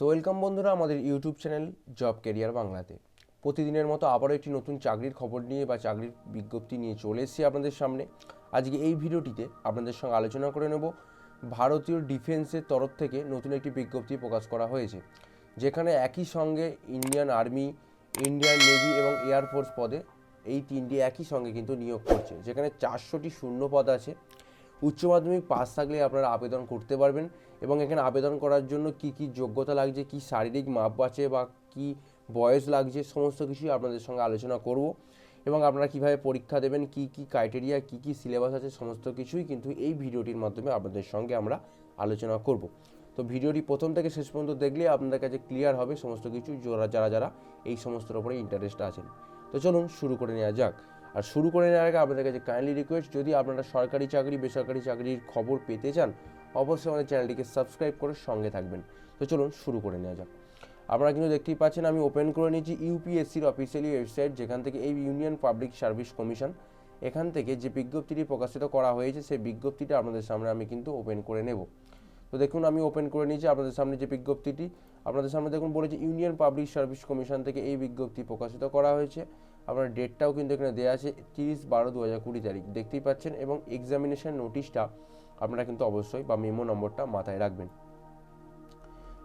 তো ওয়েলকাম বন্ধুরা আমাদের ইউটিউব চ্যানেল জব ক্যারিয়ার বাংলাতে। প্রতিদিনের মতো আবারও একটি নতুন চাকরির খবর নিয়ে বা চাকরির বিজ্ঞপ্তি নিয়ে চলে এসেছি আপনাদের সামনে। আজকে এই ভিডিওটিতে আপনাদের সঙ্গে আলোচনা করে নেব ভারতীয় ডিফেন্সের তরফ থেকে নতুন একটি বিজ্ঞপ্তি প্রকাশ করা হয়েছে, যেখানে একই সঙ্গে ইন্ডিয়ান আর্মি ইন্ডিয়ান নেভি এবং এয়ারফোর্স পদে এই তিনটি একই সঙ্গে কিন্তু নিয়োগ করছে, যেখানে চারশোটি শূন্য পদ আছে। উচ্চ মাধ্যমিক পাস থাকলে আপনারা আবেদন করতে পারবেন এবং এখানে আবেদন করার জন্য কি কি যোগ্যতা লাগছে, কি শারীরিক মাপ আছে বা কি বয়স লাগছে, সমস্ত কিছুই আপনাদের সঙ্গে আলোচনা করব। এবং আপনারা কীভাবে পরীক্ষা দেবেন, কি কি ক্রাইটেরিয়া কি কি সিলেবাস আছে, সমস্ত কিছুই কিন্তু এই ভিডিওটির মাধ্যমে আপনাদের সঙ্গে আমরা আলোচনা করব। তো ভিডিওটি প্রথম থেকে শেষ পর্যন্ত দেখলে আপনাদের কাছে ক্লিয়ার হবে সমস্ত কিছু, যারা যারা যারা এই সমস্তর উপরে ইন্টারেস্ট আছেন। তো চলুন শুরু করে নেওয়া যাক। আর শুরু করে নেওয়ার আগে আপনাদের কাছে কাইন্ডলি রিকোয়েস্ট যদি আপনারা সরকারি চাকরি, বেসরকারি চাকরির খবর পেতে চান, অবশ্যই আমাদের চ্যানেলটিকে সাবস্ক্রাইব করে সঙ্গে থাকবেন। তো চলুন শুরু করে নেওয়া যাক। আপনারা কিন্তু দেখতেই পাচ্ছেন, আমি ওপেন করে নিয়েছি ইউপিএসসির অফিসিয়ালি ওয়েবসাইট যেখান থেকে এই ইউনিয়ন পাবলিক সার্ভিস কমিশন এখান থেকে যে বিজ্ঞপ্তিটি প্রকাশিত করা হয়েছে, সেই বিজ্ঞপ্তিটা আপনাদের সামনে আমি কিন্তু ওপেন করে নেব। তো দেখুন, আমি ওপেন করে নিয়েছি আপনাদের সামনে যে বিজ্ঞপ্তিটি। আপনাদের সামনে দেখুন বলেছে ইউনিয়ন পাবলিক সার্ভিস কমিশন থেকে এই বিজ্ঞপ্তি প্রকাশিত করা হয়েছে। আপনার ডেটটাও কিন্তু এখানে দেওয়া আছে, তিরিশ বারো দু হাজার কুড়ি তারিখ। দেখতেই পাচ্ছেন এবং এক্সামিনেশান নোটিশটা আপনারা কিন্তু অবশ্যই বা মেমো নম্বরটা মাথায় রাখবেন।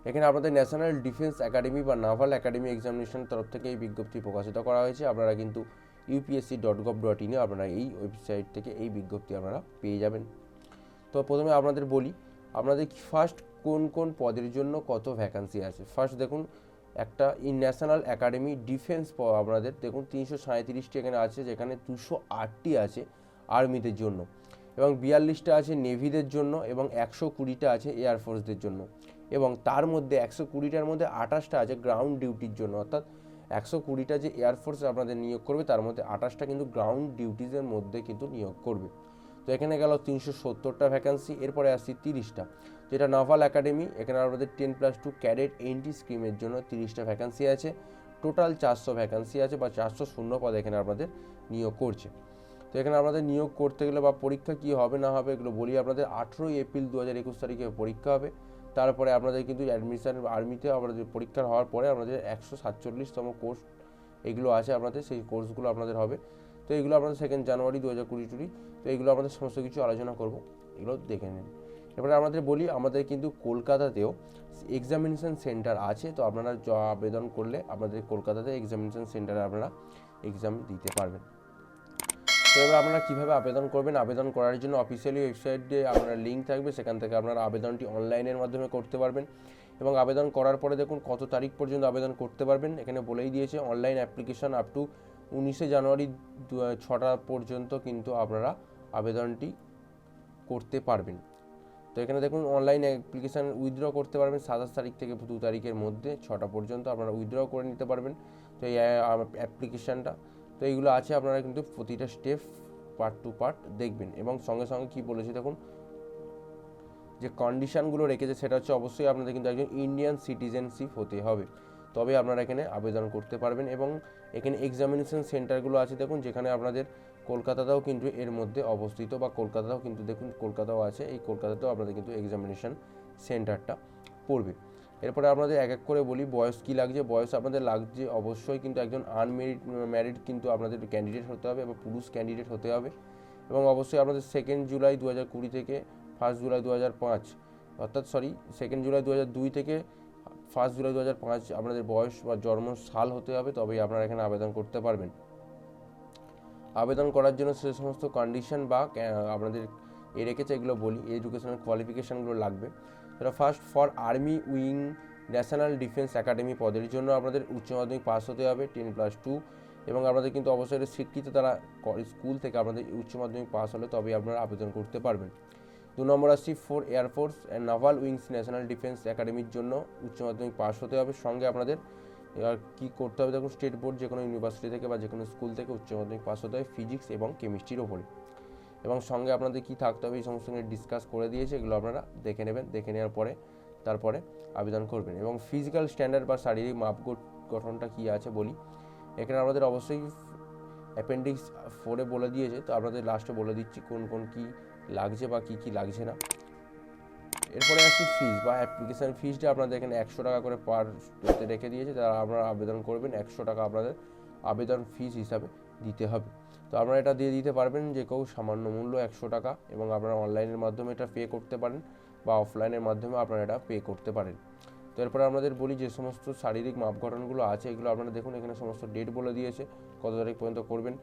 এখানে আপনাদের ন্যাশনাল ডিফেন্স একাডেমি বা নাভাল একাডেমি এক্সামিনেশন তরফ থেকে এই বিজ্ঞপ্তি প্রকাশিত করা হয়েছে। আপনারা কিন্তু ইউপিএসসি ডট গভ ডট ইনে আপনারা এই ওয়েবসাইট থেকে এই বিজ্ঞপ্তি আপনারা পেয়ে যাবেন। তো প্রথমে আপনাদের বলি, আপনাদের ফার্স্ট কোন কোন পদের জন্য কত ভ্যাকান্সি আছে? ফার্স্ট দেখুন একটা ইন ন্যাশনাল একাডেমি ডিফেন্স আপনাদের দেখুন তিনশো সাঁত্রিশটি এখানে আছে, যেখানে দুশো আটটি আছে আর্মিদের জন্য এবং বিয়াল্লিশটা আছে নেভিদের জন্য এবং একশো কুড়িটা আছে এয়ারফোর্সদের জন্য এবং তার মধ্যে একশো কুড়িটার মধ্যে আঠাশটা আছে গ্রাউন্ড ডিউটির জন্য। অর্থাৎ একশো কুড়িটা যে এয়ারফোর্স আপনাদের নিয়োগ করবে, তার মধ্যে আঠাশটা কিন্তু গ্রাউন্ড ডিউটিজের মধ্যে কিন্তু নিয়োগ করবে। তো এখানে গেল তিনশো সত্তরটা ভ্যাকান্সি এরপরে আসছি তিরিশটা। যেটা নাভাল একাডেমি এখানে আমাদের ten plus two cadet entry স্কিমের জন্য তিরিশটা ভ্যাকান্সি আছে। টোটাল চারশো ভ্যাকান্সি আছে বা চারশো শূন্য পদ এখানে আপনাদের নিয়োগ করছে। তো এখানে আপনাদের নিয়োগ করতে গেলে বা পরীক্ষা কী হবে না হবে এগুলো বলি আপনাদের। আঠেরোই এপ্রিল দু হাজার একুশ তারিখে পরীক্ষা হবে। তারপরে আপনাদের কিন্তু অ্যাডমিশন আর্মিতে আপনাদের পরীক্ষা হওয়ার পরে আপনাদের একশো সাতচল্লিশতম কোর্স এগুলো আছে আপনাদের। সেই কোর্সগুলো আপনাদের হবে। তো এগুলো আপনাদের সেকেন্ড জানুয়ারি দু হাজার কুড়ি টুড়ি তো এগুলো আমাদের সমস্ত কিছু আলোচনা করব, এগুলো দেখে নিন এবারে আমাদের বলি, আমাদের কিন্তু কলকাতাতেও এক্সামিনেশন সেন্টার আছে, তো আপনারা আবেদন করলে আপনাদের কলকাতাতে এক্সামিনেশন সেন্টারে আপনারা এক্সাম দিতে পারবেন। তো এবার আপনারা কীভাবে আবেদন করবেন? আবেদন করার জন্য অফিসিয়ালি ওয়েবসাইটে আপনার লিঙ্ক থাকবে, সেখান থেকে আপনারা আবেদনটি অনলাইনের মাধ্যমে করতে পারবেন। এবং আবেদন করার পরে দেখুন কত তারিখ পর্যন্ত আবেদন করতে পারবেন, এখানে বলেই দিয়েছে অনলাইন অ্যাপ্লিকেশন আপ টু উনিশে জানুয়ারি ছটা পর্যন্ত কিন্তু আপনারা আবেদনটি করতে পারবেন। তো এখানে দেখুন অনলাইন অ্যাপ্লিকেশান উইথড্র করতে পারবেন, সাতাশ তারিখ থেকে দু তারিখের মধ্যে ছটা পর্যন্ত আপনারা উইথড্র করে নিতে পারবেন। তো এই অ্যাপ্লিকেশানটা তো এইগুলো আছে, আপনারা কিন্তু প্রতিটা স্টেপ পার্ট টু পার্ট দেখবেন। এবং সঙ্গে সঙ্গে কী বলেছে দেখুন, যে কন্ডিশানগুলো রেখেছে, সেটা হচ্ছে অবশ্যই আপনাদের কিন্তু একজন ইন্ডিয়ান সিটিজেনশিপ হতে হবে। তবে আপনারা এখানে আবেদন করতে পারবেন এবং এখানে এক্সামিনেশন সেন্টারগুলো আছে দেখুন, যেখানে আপনাদের কলকাতাতেও কিন্তু এর মধ্যে অবস্থিত বা কলকাতাতেও কিন্তু দেখুন, কলকাতাও আছে, এই কলকাতাতেও আপনাদের কিন্তু এক্সামিনেশন সেন্টারটা পড়বে। এরপরে আপনাদের এক এক করে বলি, বয়স কী লাগছে? বয়স আপনাদের লাগছে অবশ্যই কিন্তু একজন আনমেরিড ম্যারিড কিন্তু আপনাদের ক্যান্ডিডেট হতে হবে বা পুরুষ ক্যান্ডিডেট হতে হবে এবং অবশ্যই আপনাদের সেকেন্ড জুলাই দু হাজার কুড়ি থেকে ফার্স্ট জুলাই দু হাজার পাঁচ, অর্থাৎ সরি সেকেন্ড জুলাই দু হাজার দুই থেকে ফার্স্ট জুলাই দু হাজার পাঁচ আপনাদের বয়স বা জন্ম সাল হতে হবে, তবেই আপনারা এখানে আবেদন করতে পারবেন। আবেদন করার জন্য সে সমস্ত কন্ডিশন বা আপনাদের এ রেখেছে, এগুলো বলি এডুকেশনাল কোয়ালিফিকেশানগুলো লাগবে। সেটা first for army wing national defence academy পদের জন্য আপনাদের উচ্চ মাধ্যমিক পাস হতে হবে টেন প্লাস টু এবং আপনাদের কিন্তু অবশ্যই স্বীকৃত তারা স্কুল থেকে আপনাদের উচ্চ মাধ্যমিক পাস হলে তবেই আপনারা আবেদন করতে পারবেন। দু নম্বর আসছি four air force and naval wings national defence একাডেমির জন্য উচ্চ মাধ্যমিক পাস হতে হবে। সঙ্গে আপনাদের এবার কী করতে হবে? দেখুন, স্টেট বোর্ড যে কোনো ইউনিভার্সিটি থেকে বা যে কোনো স্কুল থেকে উচ্চ মাধ্যমিক পাস হতে হবে ফিজিক্স এবং কেমিস্ট্রির ওপরে। এবং সঙ্গে আপনাদের কী থাকতে হবে? এই সমস্ত নিয়ে ডিসকাস করে দিয়েছে, এগুলো আপনারা দেখে নেবেন, দেখে নেওয়ার পরে তারপরে আবেদন করবেন। এবং ফিজিক্যাল স্ট্যান্ডার্ড বা শারীরিক মাপ গঠনটা কী আছে বলি? এখানে আমাদের অবশ্যই অ্যাপেন্ডিক্স ফোরে বলে দিয়েছে। তো আপনাদের লাস্টে বলে দিচ্ছি কোন কোন কী লাগছে বা কী কী লাগছে না। এরপরে আসি ফিজ বা অ্যাপ্লিকেশান ফিজটা আপনাদের এখানে একশো টাকা করে পার রেখে দিয়েছে। তারা আপনারা আবেদন করবেন, একশো টাকা আপনাদের আবেদন ফিজ হিসাবে দিতে হবে। তো আপনারা এটা দিয়ে দিতে পারবেন যে কেউ সামান্য মূল্য একশো টাকা এবং আপনারা অনলাইনের মাধ্যমে এটা পে করতে পারেন বা অফলাইনের মাধ্যমে আপনারা এটা পে করতে পারেন। তো এরপরে আপনাদের বলি যে সমস্ত শারীরিক মাপ গঠনগুলো আছে, এগুলো আপনারা দেখুন, এখানে সমস্ত ডেট বলে দিয়েছে, কত তারিখ পর্যন্ত করবেন।